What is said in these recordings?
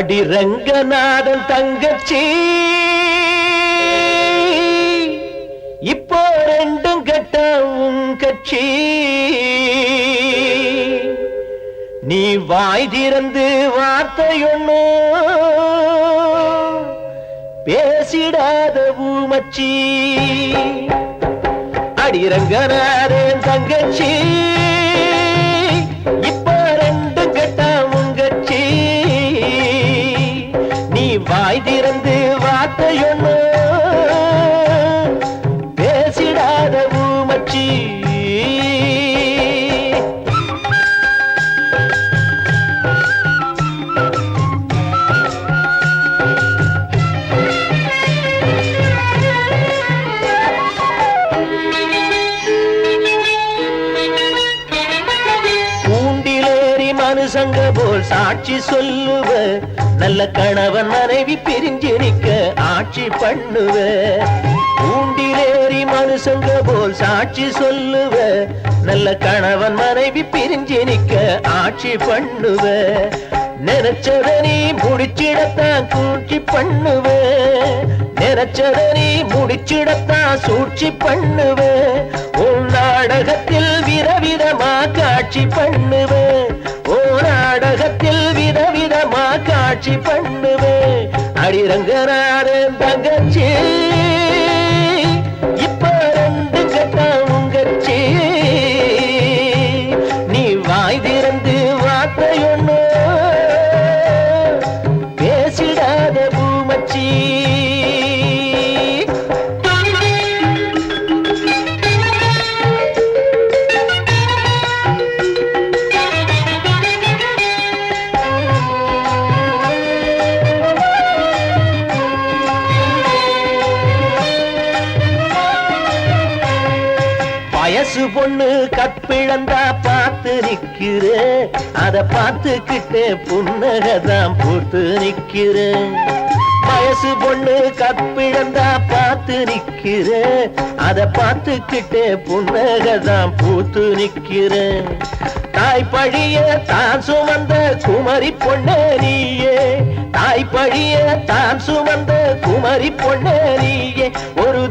அடி ரங்கநாதன் தங்கச்சி. இப்போ ரெண்டும் கட்டம் கட்சி. நீ வாய் திறந்து வார்த்தையொன்னு பேசிடாத பூமச்சி அடி ரங்கநாதன் தங்கச்சி. வார்த்தையொன்னு பேசிடாத ஊமச்சி. கூண்டிலேறி போல் சாட்சி சொல்லுவ. நல்ல கணவன் மனைவி பிரிஞ்சு ஆட்சி பண்ணுவ. கூண்டிலேறி மனுஷங்க போல் சாட்சி சொல்லுவ. நல்ல கணவன் மனைவி பிரிஞ்சு நிக்க ஆட்சி பண்ணுவ. நினைச்சத நீ முடிச்சிடத்தான் சூழ்ச்சி பண்ணுவ. நினைச்சத நீ முடிச்சிடத்தான் சூழ்ச்சி பண்ணுவ. உன் நாடகத்தில் விதவிதமா காட்சி பண்ணுவ. ஓ நாடகத்தில் விதவிதமா காட்சி பண்ணுவே. அடி ரங்கநாதன் தங்கச்சி. வயசு பொண்ணு கற்பிழந்தா பார்த்து நிக்கிறேன். அத பார்த்துக்கிட்டே புன்னகதான் போட்டு நிக்கிறேன். வயசு பொண்ணு கற்பிழந்தா பார்த்து நிக்கிறேன். அத பார்த்துக்கிட்டே புன்னகதான் பூத்து நிக்கிறேன். தாய் பழிய தான் சுமந்த குமரி பொண்ணே நீயே. தாய் பழிய தான் சுமந்த குமரி பொண்ணே நீயே. ஒரு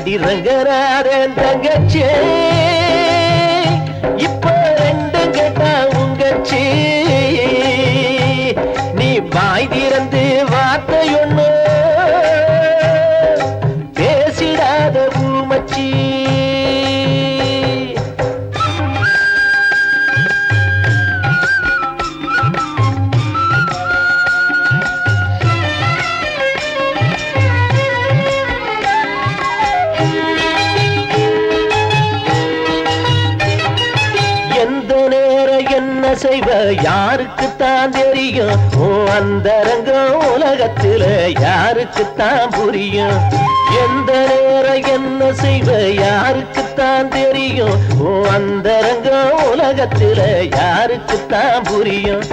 அடி ரங்கராரன் தங்கச்சே. செய்வ யாருக்குத்தான் தெரியும்? ஓ அந்தரங்கம் உலகத்துல யாருக்குத்தான் புரியும்? எந்த நேரம் என்ன செய்வ யாருக்குத்தான் தெரியும்? ஓ அந்தரங்கம் உலகத்துல யாருக்குத்தான் புரியும்?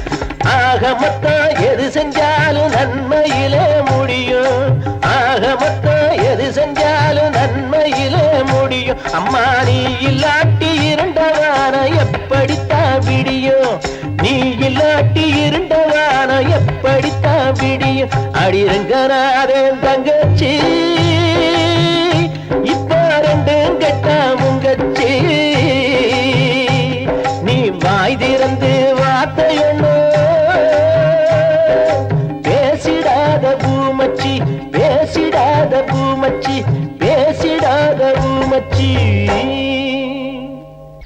ஆக மொத்தம் எது செஞ்சாலும் நன்மையிலே முடியும். ஆக மொத்தம் எது செஞ்சாலும் நன்மையிலே முடியும். அம்மா நீ இல்லாத எப்படித்தான் விடியும் அடிருங்கனாரன் தங்கச்சி. இப்ப ரெண்டும் கட்டா முங்கச்சி. நீ வாய் திறந்து வார்த்தையொன்னு. பேசிடாத பூமச்சி பேசிடாத பேசிடாத பூமச்சி